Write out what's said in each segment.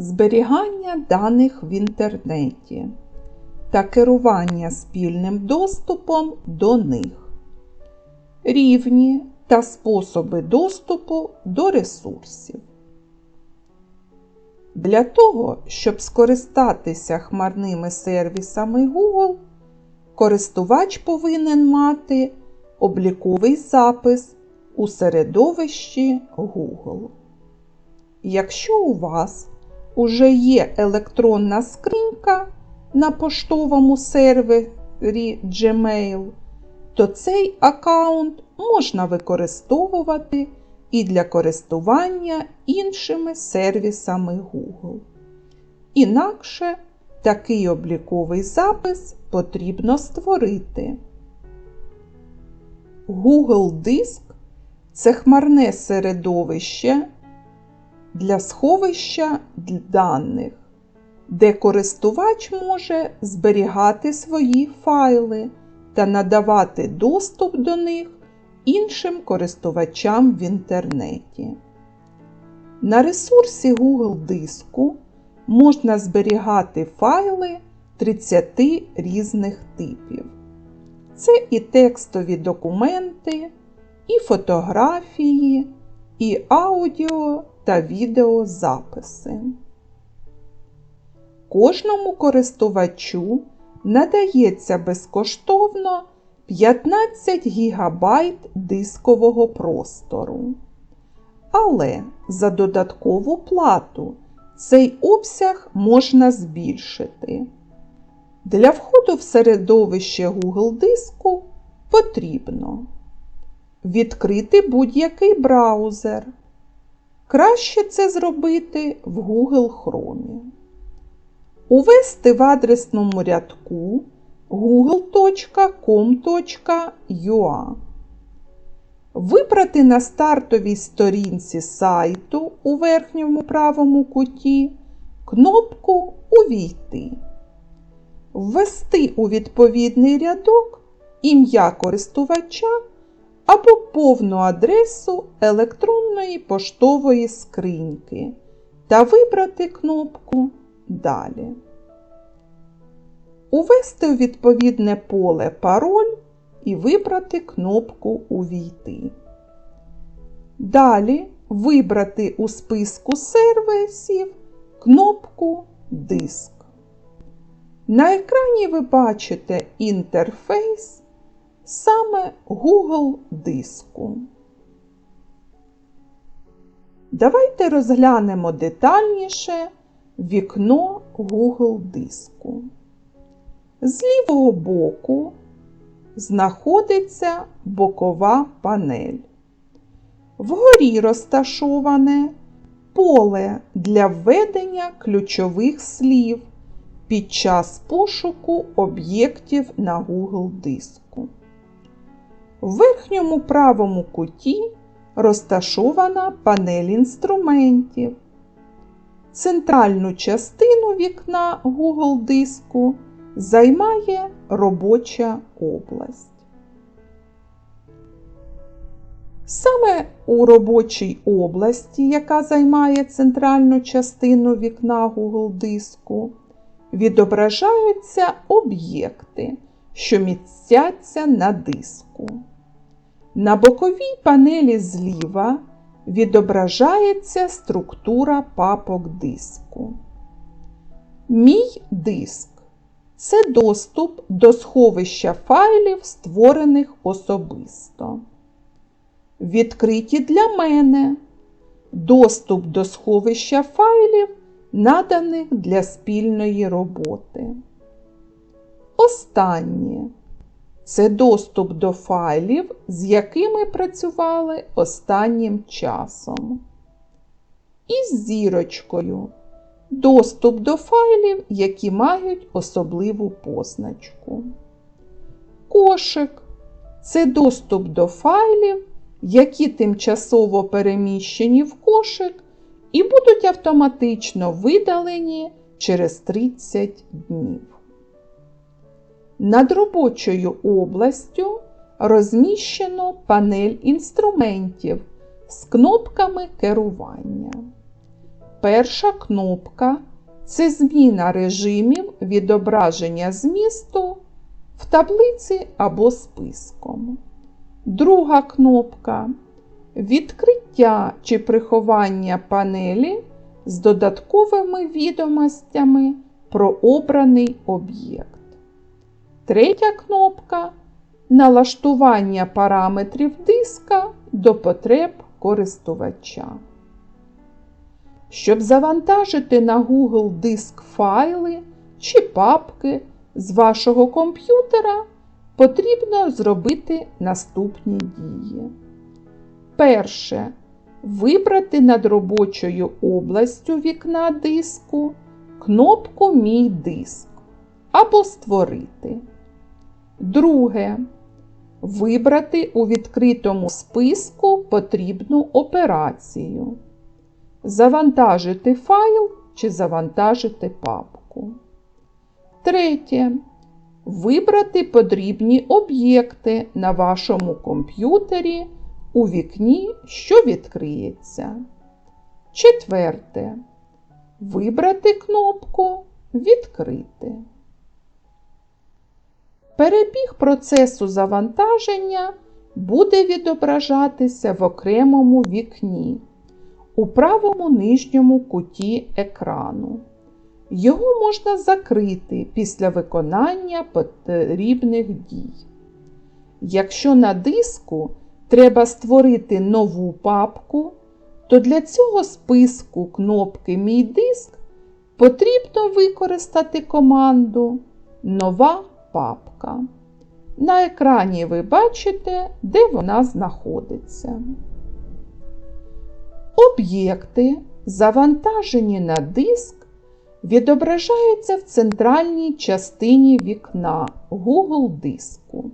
зберігання даних в інтернеті та керування спільним доступом до них, рівні та способи доступу до ресурсів. Для того, щоб скористатися хмарними сервісами Google, користувач повинен мати обліковий запис у середовищі Google. Якщо у вас уже є електронна скринька на поштовому сервері Gmail, то цей аккаунт можна використовувати і для користування іншими сервісами Google. Інакше такий обліковий запис потрібно створити. Google Диск це хмарне середовище для сховища даних, де користувач може зберігати свої файли та надавати доступ до них іншим користувачам в інтернеті. На ресурсі Google Диску можна зберігати файли 30 різних типів. Це і текстові документи, і фотографії, і аудіо та відеозаписи. Кожному користувачу надається безкоштовно 15 ГБ дискового простору. Але за додаткову плату цей обсяг можна збільшити. Для входу в середовище Google диску потрібно відкрити будь-який браузер. Краще це зробити в Google Chrome. Увести в адресному рядку google.com.ua. Вибрати на стартовій сторінці сайту у верхньому правому куті кнопку Увійти. Ввести у відповідний рядок ім'я користувача або повну адресу електронної поштової скриньки та вибрати кнопку Далі. Увести у відповідне поле пароль і вибрати кнопку Увійти. Далі вибрати у списку сервісів кнопку Диск. На екрані ви бачите інтерфейс саме Google диску. Давайте розглянемо детальніше вікно Google диску. З лівого боку знаходиться бокова панель. Вгорі розташоване поле для введення ключових слів під час пошуку об'єктів на Google диску. В верхньому правому куті розташована панель інструментів. Центральну частину вікна Google диску займає робоча область. Саме у робочій області, яка займає центральну частину вікна Google диску, відображаються об'єкти, що містяться на диску. На боковій панелі зліва відображається структура папок диску. Мій диск це доступ до сховища файлів, створених особисто. Відкриті для мене доступ до сховища файлів, наданих для спільної роботи. Останнє це доступ до файлів, з якими працювали останнім часом. І з зірочкою доступ до файлів, які мають особливу позначку. Кошик це доступ до файлів, які тимчасово переміщені в кошик і будуть автоматично видалені через 30 днів. Над робочою областю розміщено панель інструментів з кнопками керування. Перша кнопка це зміна режимів відображення змісту в таблиці або списком. Друга кнопка відкриття чи приховання панелі з додатковими відомостями про обраний об'єкт. Третя кнопка налаштування параметрів диска до потреб користувача. Щоб завантажити на Google диск файли чи папки з вашого комп'ютера, потрібно зробити наступні дії. Перше. Вибрати над робочою областю вікна диску кнопку Мій диск або Створити. Друге. Вибрати у відкритому списку потрібну операцію. Завантажити файл чи завантажити папку. Третє. Вибрати потрібні об'єкти на вашому комп'ютері у вікні, що відкриється. Четверте. Вибрати кнопку Відкрити. Перебіг процесу завантаження буде відображатися в окремому вікні у правому нижньому куті екрану. Його можна закрити після виконання потрібних дій. Якщо на диску треба створити нову папку, то для цього списку кнопки Мій диск потрібно використати команду Нова папка. На екрані ви бачите, де вона знаходиться. Об'єкти, завантажені на диск, відображаються в центральній частині вікна Google диску,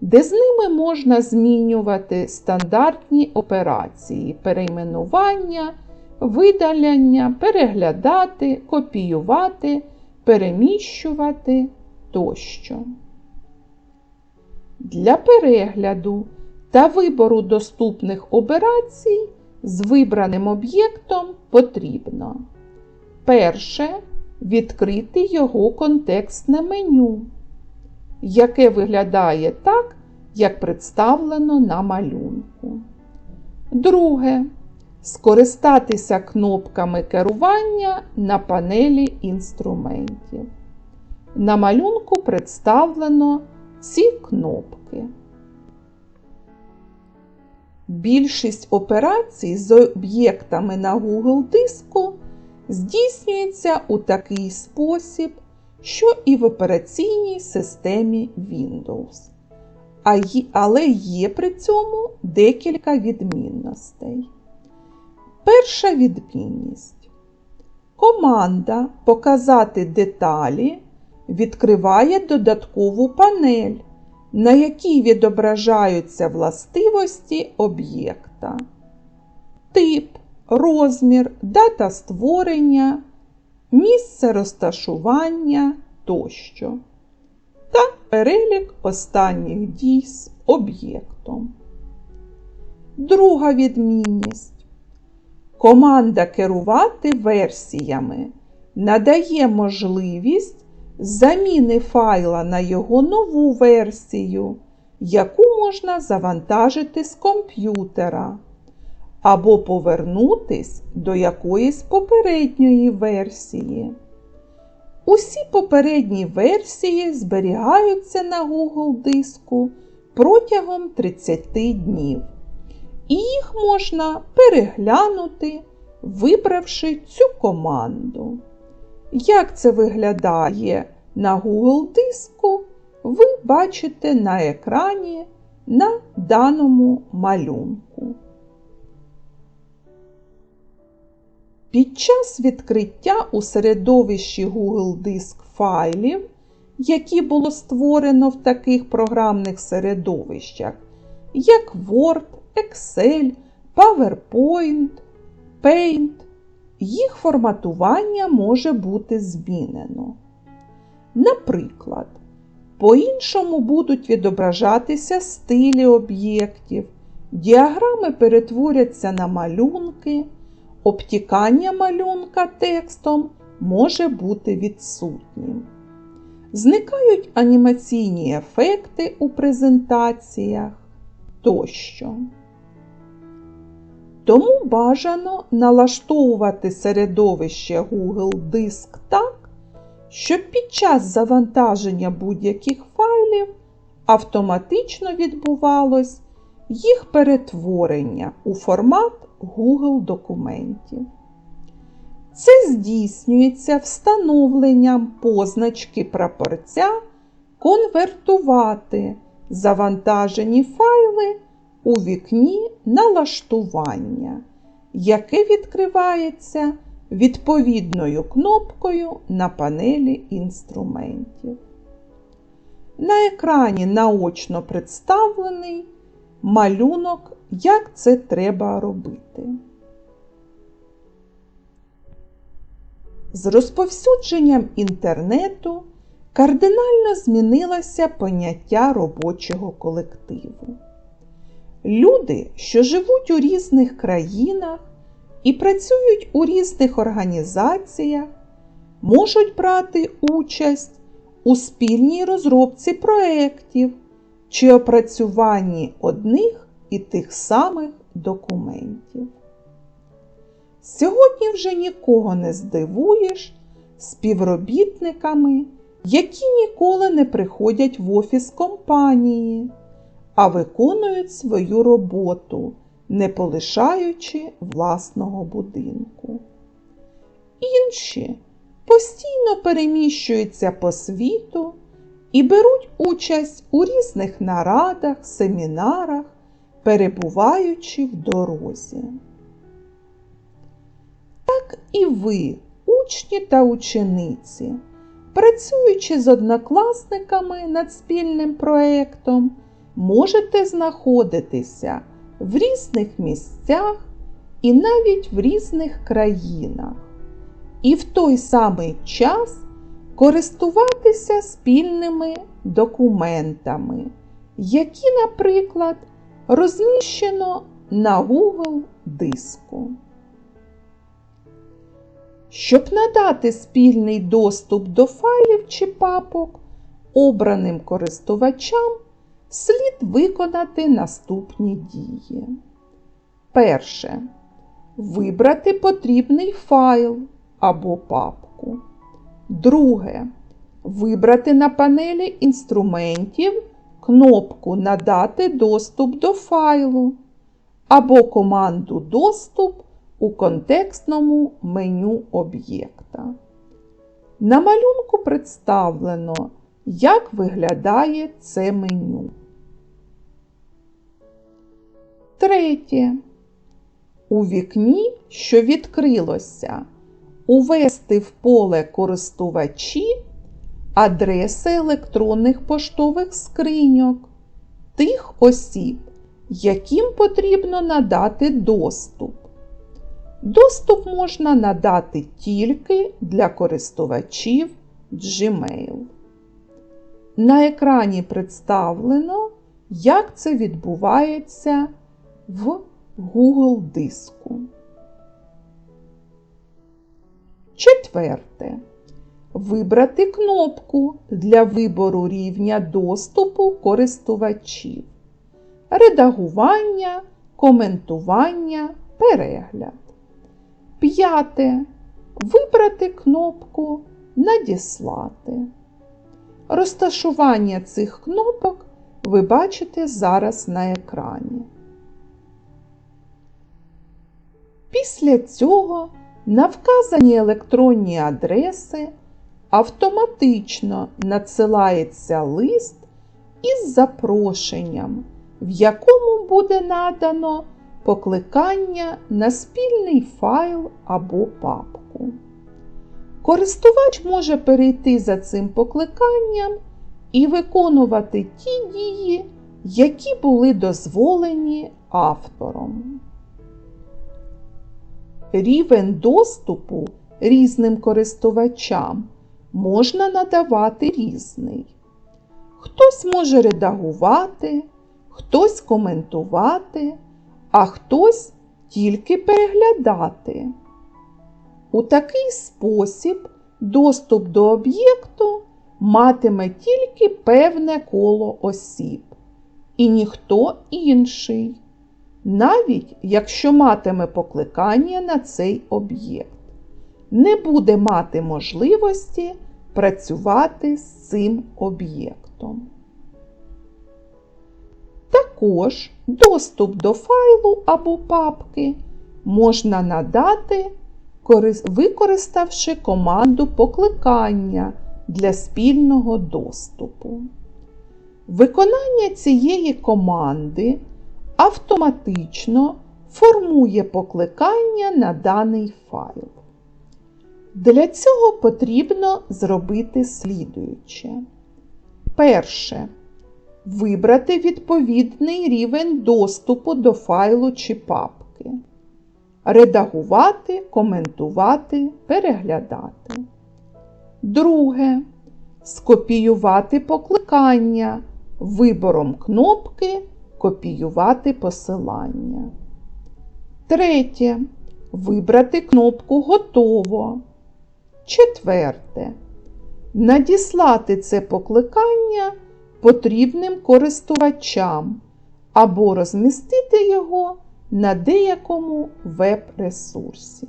де з ними можна змінювати стандартні операції перейменування, видаляння, переглядати, копіювати, переміщувати тощо. Для перегляду та вибору доступних операцій з вибраним об'єктом потрібно перше відкрити його контекстне меню, яке виглядає так, як представлено на малюнку. Друге скористатися кнопками керування на панелі інструментів. На малюнку представлено ці кнопки. Більшість операцій з об'єктами на Google диску здійснюється у такий спосіб, що і в операційній системі Windows. Але є при цьому декілька відмінностей. Перша відмінність. Команда Показати деталі відкриває додаткову панель, на якій відображаються властивості об'єкта. Тип, розмір, дата створення, місце розташування тощо та перелік останніх дій з об'єктом. Друга відмінність. Команда керувати версіями надає можливість заміни файла на його нову версію, яку можна завантажити з комп'ютера, або повернутись до якоїсь попередньої версії. Усі попередні версії зберігаються на Google диску протягом 30 днів, і їх можна переглянути, вибравши цю команду. Як це виглядає на Google диску, ви бачите на екрані на даному малюнку. Під час відкриття у середовищі Google Диск файлів, які було створено в таких програмних середовищах, як Word, Excel, PowerPoint, Paint, їх форматування може бути змінено. Наприклад, по-іншому будуть відображатися стилі об'єктів, діаграми перетворяться на малюнки, обтікання малюнка текстом може бути відсутнім. Зникають анімаційні ефекти у презентаціях тощо. Тому бажано налаштовувати середовище Google Диск так, щоб під час завантаження будь-яких файлів автоматично відбувалось їх перетворення у формат Google документів. Це здійснюється встановленням позначки прапорця конвертувати завантажені файли у вікні налаштування, яке відкривається відповідною кнопкою на панелі інструментів. На екрані наочно представлений малюнок, як це треба робити. З розповсюдженням інтернету кардинально змінилося поняття робочого колективу. Люди, що живуть у різних країнах і працюють у різних організаціях, можуть брати участь у спільній розробці проєктів чи опрацюванні одних і тих самих документів. Сьогодні вже нікого не здивуєш співробітниками, які ніколи не приходять в офіс компанії, а виконують свою роботу, не полишаючи власного будинку. Інші постійно переміщуються по світу і беруть участь у різних нарадах, семінарах, перебуваючи в дорозі. Так і ви, учні та учениці, працюючи з однокласниками над спільним проєктом, можете знаходитися в різних місцях і навіть в різних країнах, і в той самий час користуватися спільними документами, які, наприклад, розміщено на Google диску. Щоб надати спільний доступ до файлів чи папок обраним користувачам, слід виконати наступні дії. Перше. Вибрати потрібний файл або папку. Друге. Вибрати на панелі інструментів кнопку Надати доступ до файлу або команду Доступ у контекстному меню об'єкта. На малюнку представлено, як виглядає це меню. Третє. У вікні, що відкрилося, увести в поле користувачі адреси електронних поштових скриньок тих осіб, яким потрібно надати доступ. Доступ можна надати тільки для користувачів Gmail. На екрані представлено, як це відбувається в Google диску. Четверте. Вибрати кнопку для вибору рівня доступу користувачів. Редагування, коментування, перегляд. П'яте. Вибрати кнопку Надіслати. Розташування цих кнопок ви бачите зараз на екрані. Після цього на вказані електронні адреси автоматично надсилається лист із запрошенням, в якому буде надано покликання на спільний файл або папку. Користувач може перейти за цим покликанням і виконувати ті дії, які були дозволені автором. Рівень доступу різним користувачам можна надавати різний. Хтось може редагувати, хтось коментувати, а хтось тільки переглядати. У такий спосіб доступ до об'єкту матиме тільки певне коло осіб і ніхто інший, навіть якщо матиме покликання на цей об'єкт, не буде мати можливості працювати з цим об'єктом. Також доступ до файлу або папки можна надати, використавши команду покликання для спільного доступу. Виконання цієї команди автоматично формує покликання на даний файл. Для цього потрібно зробити слідуюче. Перше. Вибрати відповідний рівень доступу до файлу чи папки. Редагувати, коментувати, переглядати. Друге. Скопіювати покликання вибором кнопки Копіювати посилання. Третє. Вибрати кнопку Готово. Четверте. Надіслати це покликання потрібним користувачам або розмістити його на деякому веб-ресурсі.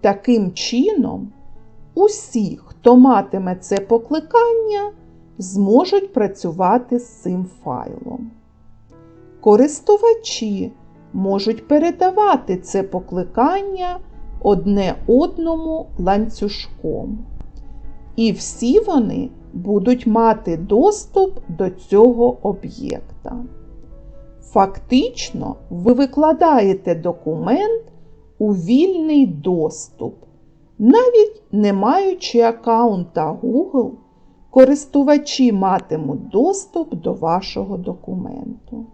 Таким чином, усі, хто матиме це покликання, зможуть працювати з цим файлом. Користувачі можуть передавати це покликання одне одному ланцюжком. І всі вони будуть мати доступ до цього об'єкта. Фактично, ви викладаєте документ у вільний доступ. Навіть не маючи аккаунта Google, користувачі матимуть доступ до вашого документу.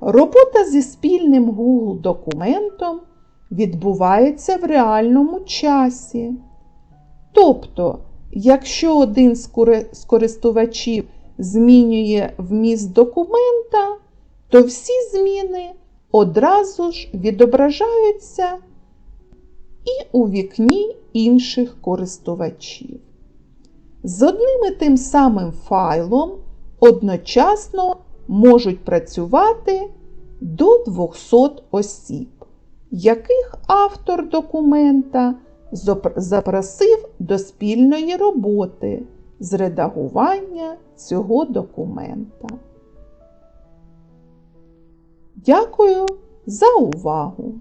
Робота зі спільним Google документом відбувається в реальному часі. Тобто, якщо один з користувачів змінює вміст документа, то всі зміни одразу ж відображаються і у вікні інших користувачів. З одним і тим самим файлом одночасно можуть працювати до 200 осіб, яких автор документа запросив до спільної роботи з редагування цього документа. Дякую за увагу!